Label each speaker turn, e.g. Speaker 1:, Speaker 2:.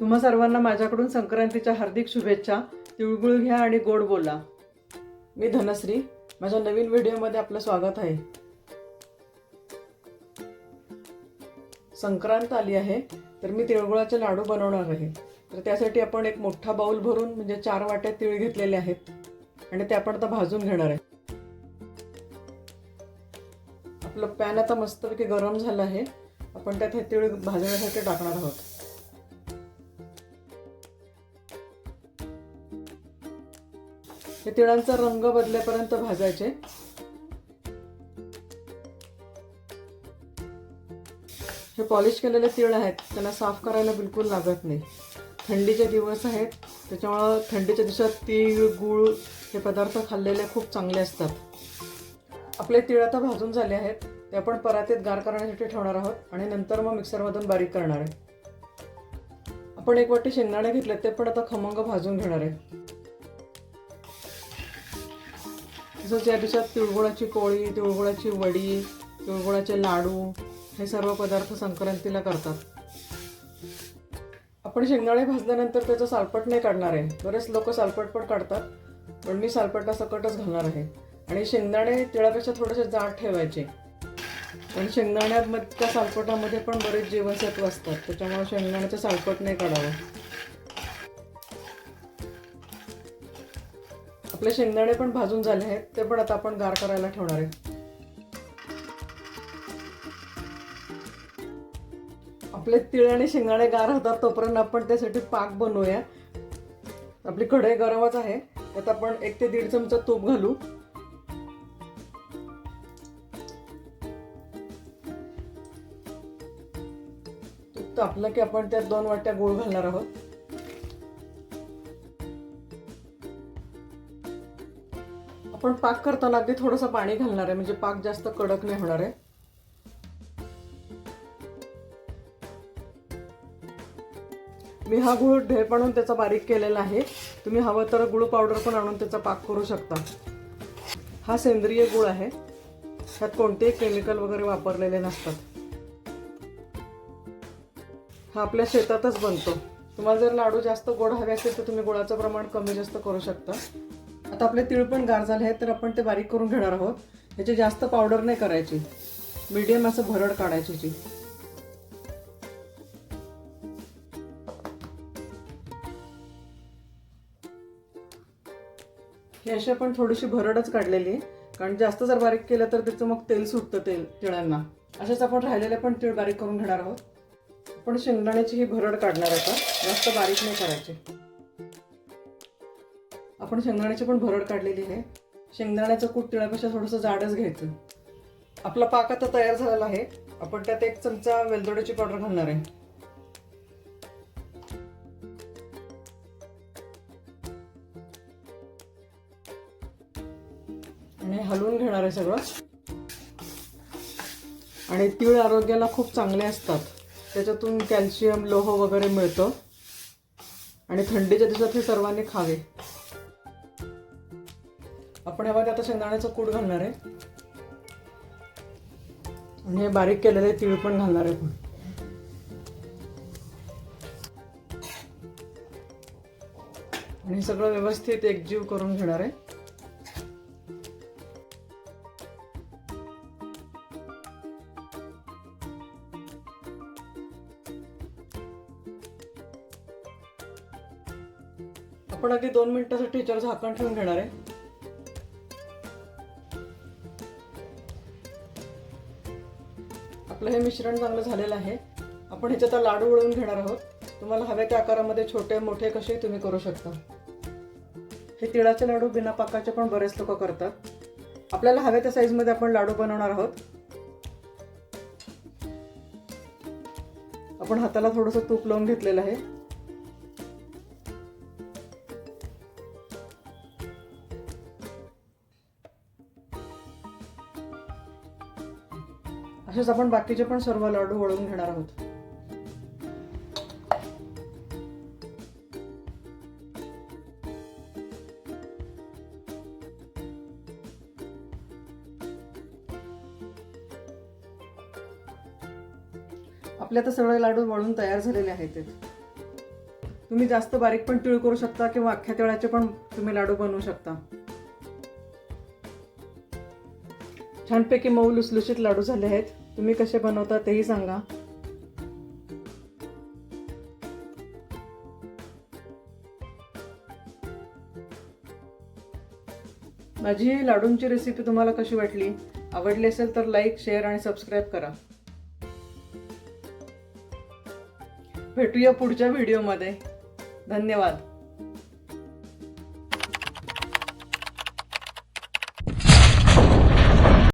Speaker 1: तुम्हा सर्वांना माझ्याकडून संक्रांतीच्या हार्दिक शुभेच्छा. तिळगुळ घ्या आणि गोड बोला. मी धनश्री. माझ्या नवीन व्हिडिओमध्ये आपलं स्वागत आहे. संक्रांत आली आहे तर मी तिळगुळाचे लाडू बनवणार आहे. तर त्यासाठी आपण एक मोठा बाऊल भरून म्हणजे चार वाट्या तिळ घेतलेले आहेत. आणि ते आपण आता भाजून घेणार आहे. आपलं पॅन आता मस्तपैकी गरम झालं आहे. आपण त्यात हे तीळ भाजण्यासाठी टाकणार आहोत. हे तिळांचा रंग बदलेपर्यंत भाजायचे. हे पॉलिश केलेले तीळ आहेत त्यांना साफ करायला बिलकुल लागत नाही. थंडीचे दिवस आहेत त्याच्यामुळं थंडीच्या दिवसात तीळ गूळ हे पदार्थ खाल्लेले खूप चांगले असतात. आपले तीळ आता भाजून झाले आहेत ते आपण परातीत गार करण्यासाठी ठेवणार आहोत आणि नंतर मग मिक्सरमधून बारीक करणार आहे. आपण एक वाटी शेंगदाणे घेतले ते पण आता खमंग भाजून घेणार आहे. तसंच या दिवसात तिळगुळाची पोळी तिळगुळाची वडी तिळगुळाचे लाडू हे सर्व पदार्थ संक्रांतीला करतात. आपण शेंगदाणे भाजल्यानंतर त्याचं सालपट नाही काढणार आहे. बरेच लोक सालपट पण काढतात पण मी सालपटा सकटच घालणार आहे. आणि शेंगदाणे तिळापेक्षा थोडेसे जाड ठेवायचे. पण शेंगदाण्यामध्ये त्या सालपटामध्ये पण बरेच जीवनसत्व असतात. त्याच्यामुळे शेंगदाण्याचं सालपट नाही काढावं. आपले शेंगदाणे पण भाजून झाले आहेत ते पण आता आपण गार करायला ठेवणार आहे. आपले तिळ आणि शेंगदाणे गार होतात तोपर्यंत आपण त्यासाठी पाक बनवूया. आपली कढई गरमच आहे त्यात आपण एक ते दीड चमचा तूप घालू. तूप तापलं की आपण त्यात दोन वाट्या गूळ घालणार आहोत. आपण पाक करताना अगदी थोडंसं पाणी घालणार आहे म्हणजे पाक जास्त कडक नाही होणार आहे. मी हा गूळ ढेप आणून त्याचा बारीक केलेला आहे. तुम्ही हवं तर गुळ पावडर पण आणून त्याचा पाक करू शकता. हा सेंद्रिय गुळ आहे. ह्यात कोणतेही केमिकल वगैरे वापरलेले नसतात. हा आपल्या शेतातच बनतो. तुम्हाला जर लाडू जास्त गोड हवे असेल तर तुम्ही गुळाचं प्रमाण कमी जास्त करू शकता. आता आपले तिळ पण गार झाले आहेत तर आपण ते बारीक करून घेणार आहोत. ह्याची जास्त पावडर नाही करायची. मीडियम असं भरड काढायची ती ही अशी आपण थोडीशी भरडच काढलेली आहे. कारण जास्त जर बारीक केलं तर त्याचं मग तेल सुटतं तेल तिळांना. असेच आपण राहिलेले पण तीळ बारीक करून घेणार आहोत. आपण शेंगदाण्याची ही भरड काढणार आता. जास्त बारीक नाही करायची. आपण शेंगदाण्याची पण भरड काढलेली आहे. शेंगदाण्याचं कूट तिळापेक्षा थोडंसं जाडच घ्यायचं. आपला पाक आता तयार झालेला आहे. आपण त्यात एक चमचा वेलदोड्याची पावडर घालणार आहे. आणि हलवून घेणार आहे सगळं. आणि तीळ आरोग्याला खूप चांगले असतात. त्याच्यातून कॅल्शियम लोह वगैरे मिळतं. आणि थंडीच्या दिवसात हे सर्वांनी खावे. आपण ह्यामध्ये आता शेंगदाण्याचं कूट घालणार आहे. आणि हे बारीक केलेले तीळ पण घालणार आहे आपण. आणि सगळं व्यवस्थित एकजीव करून घेणार आहे. आपण अगदी दोन मिनिटासाठी याच्यावर झाकण ठेवून घेणार आहे. आपलं हे मिश्रण चांगलं झालेलं आहे. आपण ह्याच्यात लाडू वळवून घेणार आहोत. तुम्हाला हव्या त्या आकारामध्ये छोटे मोठे कसे तुम्ही करू शकता. हे तिळाचे लाडू बिना पाकाचे पण बरेच लोक करतात. आपल्याला हव्या त्या साईजमध्ये आपण लाडू बनवणार आहोत. आपण हाताला थोडंसं तूप लावून घेतलेलं आहे. असेच आपण बाकीचे पण सर्व लाडू वळून घेणार आहोत. आपले आता सगळे लाडू वळून तयार झालेले आहेत. ते तुम्ही जास्त बारीक पण तिळ करू शकता किंवा अख्ख्या तिळाचे पण तुम्ही लाडू बनवू शकता. छानपैकी मऊ लुसलुशीत लाडू झाले आहेत. तुम्ही कसे बनवता तेही सांगा. माझी ही लाडूंची रेसिपी तुम्हाला कशी वाटली? आवडली असेल तर लाईक शेअर आणि सबस्क्राईब करा. भेटूया पुढच्या व्हिडिओमध्ये धन्यवाद.